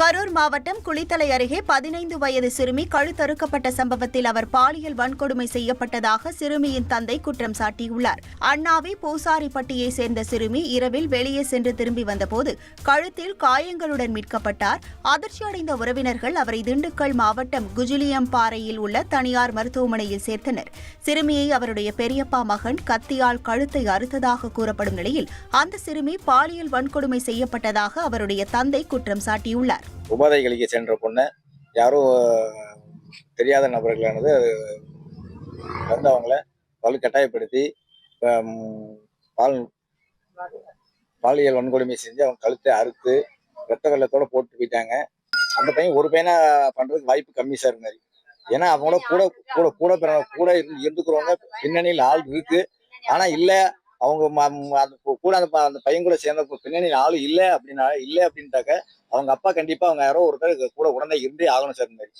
கரூர் மாவட்டம் குளித்தலை அருகே பதினைந்து வயது சிறுமி கழுத்தறுக்கப்பட்ட சம்பவத்தில் அவர் பாலியல் வன்கொடுமை செய்யப்பட்டதாக சிறுமியின் தந்தை குற்றம் சாட்டியுள்ளார். அண்ணாவி பூசாரிப்பட்டியை சேர்ந்த சிறுமி இரவில் வெளியே சென்று திரும்பி வந்தபோது கழுத்தில் காயங்களுடன் மீட்கப்பட்டார். அதிர்ச்சியடைந்த உறவினர்கள் அவரை திண்டுக்கல் மாவட்டம் குஜிலியம்பாறையில் உள்ள தனியார் மருத்துவமனையில் சேர்த்தனர். சிறுமியை அவருடைய பெரியப்பா மகன் கத்தியால் கழுத்தை அறுத்ததாக கூறப்படும் நிலையில் அந்த சிறுமி பாலியல் வன்கொடுமை செய்யப்பட்டதாக அவருடைய தந்தை குற்றம் சாட்டியுள்ளார். உபாதைகளுக்கு சென்ற பொண்ணை யாரோ தெரியாத நபர்களானது வந்து அவங்கள வலு கட்டாயப்படுத்தி பால் பாலியல் வன்கொடுமை செஞ்சு அவங்க கழுத்தை அறுத்து ரத்த வெள்ளத்தோட போட்டு போயிட்டாங்க. அந்த பையன் ஒரு பையனா பண்றதுக்கு வாய்ப்பு கம்மி சார் மாதிரி. ஏன்னா அவங்களோட கூட கூட கூட கூட இருந்து இருந்துக்கிறவங்க பின்னணியில் ஆள் இருக்கு. ஆனா இல்லை அவங்க ம- அந்த கூட அந்த ப- அந்த பையன் கூட சேர்ந்த பின்னணி ஆள் இல்ல அப்படின்னா இல்ல அப்படின்ட்டாக்க அவங்க அப்பா கண்டிப்பா அவங்க யாரோ ஒருத்தர் கூட உடனே இருந்தே ஆகணும் சார் இந்த மாதிரி.